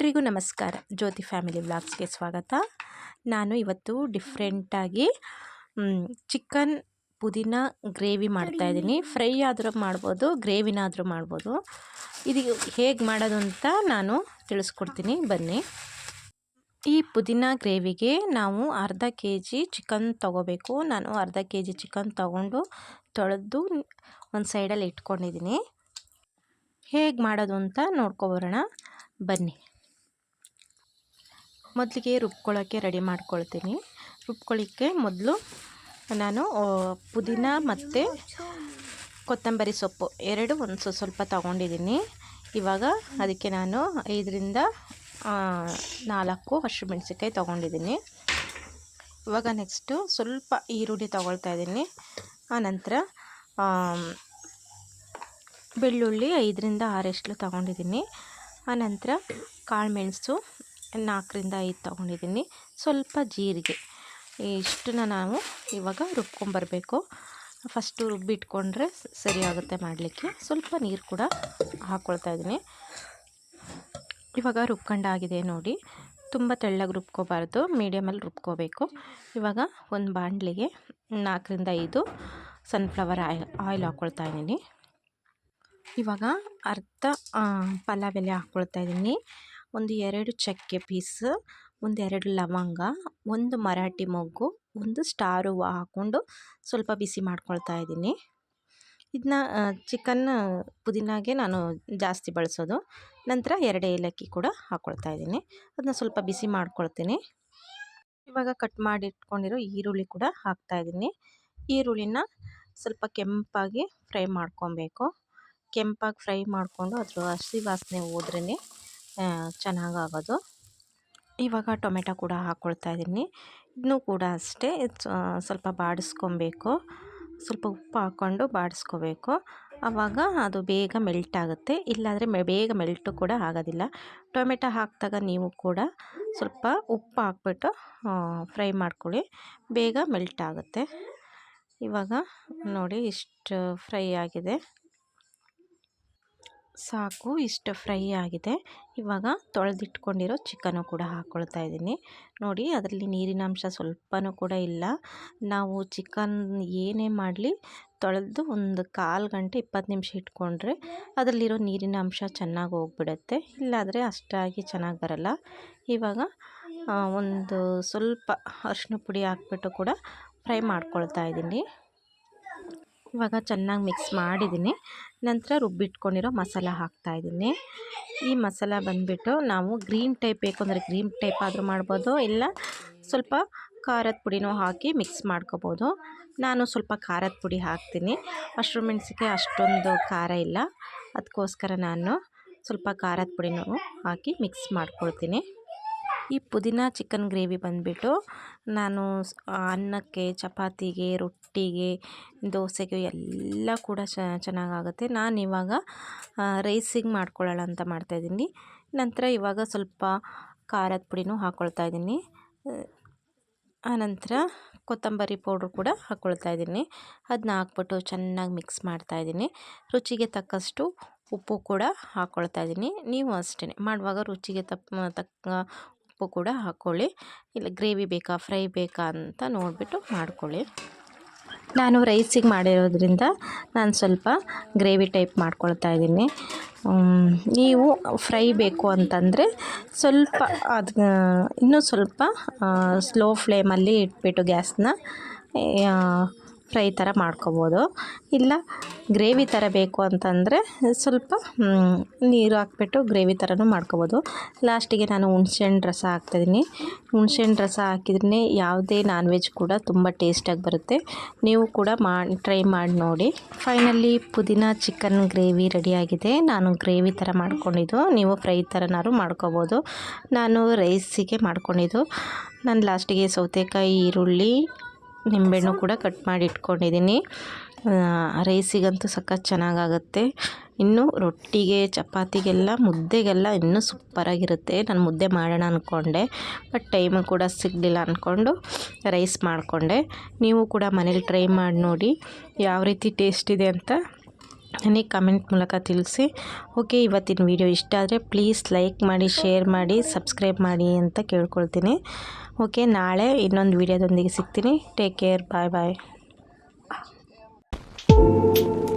ಎಲ್ರಿಗೂ ನಮಸ್ಕಾರ. ಜ್ಯೋತಿ ಫ್ಯಾಮಿಲಿ ವ್ಲಾಗ್ಸ್ಗೆ ಸ್ವಾಗತ. ನಾನು ಇವತ್ತು ಡಿಫ್ರೆಂಟಾಗಿ ಚಿಕನ್ ಪುದೀನ ಗ್ರೇವಿ ಮಾಡ್ತಾಯಿದ್ದೀನಿ ಫ್ರೈ ಆದರೂ ಮಾಡ್ಬೋದು, ಗ್ರೇವಿನಾದರೂ ಮಾಡ್ಬೋದು. ಇದು ಹೇಗೆ ಮಾಡೋದು ಅಂತ ನಾನು ತಿಳಿಸ್ಕೊಡ್ತೀನಿ. ಬನ್ನಿ. ಈ ಪುದೀನ ಗ್ರೇವಿಗೆ ನಾವು ಅರ್ಧ ಕೆ ಜಿ ಚಿಕನ್ ತೊಗೋಬೇಕು. ನಾನು ಅರ್ಧ ಕೆ ಜಿ ಚಿಕನ್ ತೊಗೊಂಡು ತೊಳೆದು ಒಂದು ಸೈಡಲ್ಲಿ ಇಟ್ಕೊಂಡಿದ್ದೀನಿ. ಹೇಗೆ ಮಾಡೋದು ಅಂತ ನೋಡ್ಕೊಬರೋಣ ಬನ್ನಿ. ಮೊದಲಿಗೆ ರುಬ್ಕೊಳ್ಳೋಕ್ಕೆ ರೆಡಿ ಮಾಡ್ಕೊಳ್ತೀನಿ. ರುಬ್ಕೊಳ್ಳಿಕ್ಕೆ ಮೊದಲು ನಾನು ಪುದೀನ ಮತ್ತು ಕೊತ್ತಂಬರಿ ಸೊಪ್ಪು ಎರಡು ಒಂದು ಸ್ವಲ್ಪ ತಗೊಂಡಿದ್ದೀನಿ. ಇವಾಗ ಅದಕ್ಕೆ ನಾನು ಐದರಿಂದ ನಾಲ್ಕು ಹಸಿಮೆಣ್ಸಿನ್ಕಾಯಿ ತೊಗೊಂಡಿದ್ದೀನಿ. ಇವಾಗ ನೆಕ್ಸ್ಟು ಸ್ವಲ್ಪ ಈರುಳ್ಳಿ ತೊಗೊಳ್ತಾ ಇದ್ದೀನಿ. ಆನಂತರ ಬೆಳ್ಳುಳ್ಳಿ ಐದರಿಂದ ಆರೆಷ್ಟು ತೊಗೊಂಡಿದ್ದೀನಿ. ಆನಂತರ ಕಾಳುಮೆಣಸು ನಾಲ್ಕರಿಂದ ಐದು ತೊಗೊಂಡಿದ್ದೀನಿ. ಸ್ವಲ್ಪ ಜೀರಿಗೆ. ಇಷ್ಟನ್ನ ನಾವು ಇವಾಗ ರುಬ್ಕೊಂಬರಬೇಕು. ಫಸ್ಟು ರುಬ್ಬಿಟ್ಕೊಂಡ್ರೆ ಸರಿಯಾಗುತ್ತೆ ಮಾಡಲಿಕ್ಕೆ. ಸ್ವಲ್ಪ ನೀರು ಕೂಡ ಹಾಕ್ಕೊಳ್ತಾ ಇದ್ದೀನಿ. ಇವಾಗ ರುಬ್ಕೊಂಡಾಗಿದೆ ನೋಡಿ. ತುಂಬ ತೆಳ್ಳಗೆ ರುಬ್ಕೋಬಾರ್ದು. ಮೀಡಿಯಮಲ್ಲಿ ರುಬ್ಕೋಬೇಕು. ಇವಾಗ ಒಂದು ಬಾಣಲಿಗೆ ನಾಲ್ಕರಿಂದ ಐದು ಸನ್ಫ್ಲವರ್ ಆಯಿಲ್ ಆಯಿಲ್ ಹಾಕ್ಕೊಳ್ತಾ ಇದ್ದೀನಿ. ಇವಾಗ ಅರ್ಧ ಪಲಾವ್ ಎಲೆ ಹಾಕ್ಕೊಳ್ತಾ ಇದ್ದೀನಿ. ಒಂದು ಎರಡು ಚಕ್ಕೆ ಪೀಸ್, ಒಂದು ಎರಡು ಲವಂಗ, ಒಂದು ಮರಾಠಿ ಮೊಗ್ಗು, ಒಂದು ಸ್ಟಾರ್ ಹೂವು ಹಾಕ್ಕೊಂಡು ಸ್ವಲ್ಪ ಬಿಸಿ ಮಾಡ್ಕೊಳ್ತಾ ಇದ್ದೀನಿ. ಇದನ್ನ ಚಿಕನ್ ಪುದೀನಾಗೆ ನಾನು ಜಾಸ್ತಿ ಬಳಸೋದು. ನಂತರ ಎರಡು ಏಲಕ್ಕಿ ಕೂಡ ಹಾಕ್ಕೊಳ್ತಾ ಇದ್ದೀನಿ. ಅದನ್ನ ಸ್ವಲ್ಪ ಬಿಸಿ ಮಾಡ್ಕೊಳ್ತೀನಿ. ಇವಾಗ ಕಟ್ ಮಾಡಿ ಇಟ್ಕೊಂಡಿರೋ ಈರುಳ್ಳಿ ಕೂಡ ಹಾಕ್ತಾ ಇದ್ದೀನಿ. ಈರುಳ್ಳಿನ ಸ್ವಲ್ಪ ಕೆಂಪಾಗಿ ಫ್ರೈ ಮಾಡ್ಕೊಬೇಕು. ಕೆಂಪಾಗಿ ಫ್ರೈ ಮಾಡಿಕೊಂಡು ಅದರ ಹಸಿ ವಾಸನೆ ಹೋದ್ರೇ ಚೆನ್ನಾಗಾಗೋದು. ಇವಾಗ ಟೊಮೆಟೊ ಕೂಡ ಹಾಕ್ಕೊಳ್ತಾ ಇದ್ದೀನಿ. ಇದನ್ನು ಕೂಡ ಅಷ್ಟೇ ಸ್ವಲ್ಪ ಬಾಡಿಸ್ಕೊಬೇಕು. ಸ್ವಲ್ಪ ಉಪ್ಪು ಹಾಕ್ಕೊಂಡು ಬಾಡಿಸ್ಕೋಬೇಕು. ಆವಾಗ ಅದು ಬೇಗ ಮೆಲ್ಟ್ ಆಗುತ್ತೆ. ಇಲ್ಲಾಂದರೆ ಮೆ, ಬೇಗ ಮೆಲ್ಟು ಕೂಡ ಆಗೋದಿಲ್ಲ. ಟೊಮೆಟೊ ಹಾಕಿದಾಗ ನೀವು ಕೂಡ ಸ್ವಲ್ಪ ಉಪ್ಪು ಹಾಕ್ಬಿಟ್ಟು ಫ್ರೈ ಮಾಡ್ಕೊಳ್ಳಿ. ಬೇಗ ಮೆಲ್ಟ್ ಆಗುತ್ತೆ. ಇವಾಗ ನೋಡಿ ಇಷ್ಟು ಫ್ರೈ ಆಗಿದೆ. ಸಾಕು, ಇಷ್ಟು ಫ್ರೈ ಆಗಿದೆ. ಇವಾಗ ತೊಳೆದಿಟ್ಕೊಂಡಿರೋ ಚಿಕನು ಕೂಡ ಹಾಕ್ಕೊಳ್ತಾ ಇದ್ದೀನಿ. ನೋಡಿ, ಅದರಲ್ಲಿ ನೀರಿನಾಂಶ ಸ್ವಲ್ಪನೂ ಕೂಡ ಇಲ್ಲ. ನಾವು ಚಿಕನ್ ಏನೇ ಮಾಡಲಿ, ತೊಳೆದು ಒಂದು ಕಾಲು ಗಂಟೆ ಇಪ್ಪತ್ತು ನಿಮಿಷ ಇಟ್ಕೊಂಡ್ರೆ ಅದರಲ್ಲಿರೋ ನೀರಿನ ಅಂಶ ಚೆನ್ನಾಗಿ ಹೋಗ್ಬಿಡುತ್ತೆ. ಇಲ್ಲಾದರೆ ಅಷ್ಟಾಗಿ ಚೆನ್ನಾಗಿ ಬರಲ್ಲ. ಇವಾಗ ಒಂದು ಸ್ವಲ್ಪ ಅರಿಶಿನ ಪುಡಿ ಹಾಕ್ಬಿಟ್ಟು ಕೂಡ ಫ್ರೈ ಮಾಡ್ಕೊಳ್ತಾ ಇದ್ದೀನಿ. ಇವಾಗ ಚೆನ್ನಾಗಿ ಮಿಕ್ಸ್ ಮಾಡಿದ್ದೀನಿ. ನಂತರ ರುಬ್ಬಿಟ್ಕೊಂಡಿರೋ ಮಸಾಲ ಹಾಕ್ತಾಯಿದ್ದೀನಿ ಈ ಮಸಾಲ ಬಂದುಬಿಟ್ಟು ನಾವು ಗ್ರೀನ್ ಟೈಪ್ ಬೇಕು ಅಂದರೆ ಗ್ರೀನ್ ಟೈಪ್ ಆದರೂ ಮಾಡ್ಬೋದು, ಇಲ್ಲ ಸ್ವಲ್ಪ ಖಾರದ ಪುಡಿನೂ ಹಾಕಿ ಮಿಕ್ಸ್ ಮಾಡ್ಕೋಬೋದು. ನಾನು ಸ್ವಲ್ಪ ಖಾರದ ಪುಡಿ ಹಾಕ್ತೀನಿ. ಹಸಿರು ಮೆಣಸಿಗೆ ಅಷ್ಟೊಂದು ಖಾರ ಇಲ್ಲ. ಅದಕ್ಕೋಸ್ಕರ ನಾನು ಸ್ವಲ್ಪ ಖಾರದ ಪುಡಿನೂ ಹಾಕಿ ಮಿಕ್ಸ್ ಮಾಡ್ಕೊಳ್ತೀನಿ. ಈ ಪುದೀನ ಚಿಕನ್ ಗ್ರೇವಿ ಬಂದುಬಿಟ್ಟು ನಾನು ಅನ್ನಕ್ಕೆ, ಚಪಾತಿಗೆ, ರೊಟ್ಟಿಗೆ, ದೋಸೆಗೆ ಎಲ್ಲ ಕೂಡ ಚೆನ್ನಾಗಾಗುತ್ತೆ. ನಾನು ಇವಾಗ ರೈಸಿಗೆ ಮಾಡ್ಕೊಳ್ಳೋಣ ಅಂತ ಮಾಡ್ತಾಯಿದ್ದೀನಿ ನಂತರ ಇವಾಗ ಸ್ವಲ್ಪ ಖಾರದ ಪುಡಿನೂ ಹಾಕ್ಕೊಳ್ತಾ ಇದ್ದೀನಿ. ಆನಂತರ ಕೊತ್ತಂಬರಿ ಪೌಡ್ರ್ ಕೂಡ ಹಾಕ್ಕೊಳ್ತಾ ಇದ್ದೀನಿ. ಅದನ್ನ ಹಾಕ್ಬಿಟ್ಟು ಚೆನ್ನಾಗಿ ಮಿಕ್ಸ್ ಮಾಡ್ತಾಯಿದ್ದೀನಿ ರುಚಿಗೆ ತಕ್ಕಷ್ಟು ಉಪ್ಪು ಕೂಡ ಹಾಕ್ಕೊಳ್ತಾ ಇದ್ದೀನಿ. ನೀವು ಅಷ್ಟೇ ಮಾಡುವಾಗ ರುಚಿಗೆ ತಪ್ಪ ತಕ್ಕ ಉಪ್ಪು ಕೂಡ ಹಾಕ್ಕೊಳ್ಳಿ ಇಲ್ಲ, ಗ್ರೇವಿ ಬೇಕಾ, ಫ್ರೈ ಬೇಕಾ ಅಂತ ನೋಡಿಬಿಟ್ಟು ಮಾಡ್ಕೊಳ್ಳಿ. ನಾನು ರೈಸಿಗೆ ಮಾಡಿರೋದ್ರಿಂದ ನಾನು ಸ್ವಲ್ಪ ಗ್ರೇವಿ ಟೈಪ್ ಮಾಡ್ಕೊಳ್ತಾ ಇದ್ದೀನಿ. ನೀವು ಫ್ರೈ ಬೇಕು ಅಂತಂದರೆ ಸ್ವಲ್ಪ ಅದು ಇನ್ನೂ ಸ್ವಲ್ಪ ಸ್ಲೋ ಫ್ಲೇಮಲ್ಲಿ ಇಟ್ಬಿಟ್ಟು ಗ್ಯಾಸ್ನ ಫ್ರೈ ಥರ ಮಾಡ್ಕೊಬೋದು. ಇಲ್ಲ ಗ್ರೇವಿ ಥರ ಬೇಕು ಅಂತಂದರೆ ಸ್ವಲ್ಪ ನೀರು ಹಾಕ್ಬಿಟ್ಟು ಗ್ರೇವಿ ಥರನೂ ಮಾಡ್ಕೊಬೋದು. ಲಾಸ್ಟಿಗೆ ನಾನು ಹುಣ್ಸೆಹಣ್ಣು ರಸ ಹಾಕ್ತಾಯಿದ್ದೀನಿ. ಹುಣ್ಸೆಹಣ್ಣು ರಸ ಹಾಕಿದ್ರೆ ಯಾವುದೇ ನಾನ್ ವೆಜ್ ಕೂಡ ತುಂಬ ಟೇಸ್ಟಾಗಿ ಬರುತ್ತೆ. ನೀವು ಕೂಡ ಮಾಡಿ ಟ್ರೈ ಮಾಡಿ ನೋಡಿ. ಫೈನಲಿ ಪುದೀನ ಚಿಕನ್ ಗ್ರೇವಿ ರೆಡಿಯಾಗಿದೆ. ನಾನು ಗ್ರೇವಿ ಥರ ಮಾಡ್ಕೊಂಡಿದ್ದು. ನೀವು ಫ್ರೈ ಥರನಾದ್ರು ಮಾಡ್ಕೊಬೋದು. ನಾನು ರೈಸಿಗೆ ಮಾಡ್ಕೊಂಡಿದ್ದು. ನಾನು ಲಾಸ್ಟಿಗೆ ಸೌತೆಕಾಯಿ, ಈರುಳ್ಳಿ, ನಿಂಬೆಹಣ್ಣು ಕೂಡ ಕಟ್ ಮಾಡಿ ಇಟ್ಕೊಂಡಿದ್ದೀನಿ. ರೈಸಿಗಂತೂ ಸಖತ್ ಚೆನ್ನಾಗಾಗುತ್ತೆ. ಇನ್ನು ರೊಟ್ಟಿಗೆ, ಚಪಾತಿಗೆಲ್ಲ, ಮುದ್ದೆಗೆಲ್ಲ ಇನ್ನೂ ಸೂಪರಾಗಿರುತ್ತೆ. ನಾನು ಮುದ್ದೆ ಮಾಡೋಣ ಅಂದ್ಕೊಂಡೆ ಬಟ್ ಟೈಮು ಕೂಡ ಸಿಗಲಿಲ್ಲ ಅಂದ್ಕೊಂಡು ರೈಸ್ ಮಾಡಿಕೊಂಡೆ. ನೀವು ಕೂಡ ಮನೇಲಿ ಟ್ರೈ ಮಾಡಿ ನೋಡಿ ಯಾವ ರೀತಿ ಟೇಸ್ಟ್ ಇದೆ ಅಂತ ನನಗೆ ಕಮೆಂಟ್ ಮೂಲಕ ತಿಳಿಸಿ. ಓಕೆ ಇವತ್ತಿನ ವಿಡಿಯೋ ಇಷ್ಟ ಆದರೆ ಪ್ಲೀಸ್ ಲೈಕ್ ಮಾಡಿ ಶೇರ್ ಮಾಡಿ ಸಬ್ಸ್ಕ್ರೈಬ್ ಮಾಡಿ ಅಂತ ಕೇಳ್ಕೊಳ್ತೀನಿ. ಓಕೆ ನಾಳೆ ಇನ್ನೊಂದು ವಿಡಿಯೋದೊಂದಿಗೆ ಸಿಗ್ತೀನಿ. Take care bye bye あ!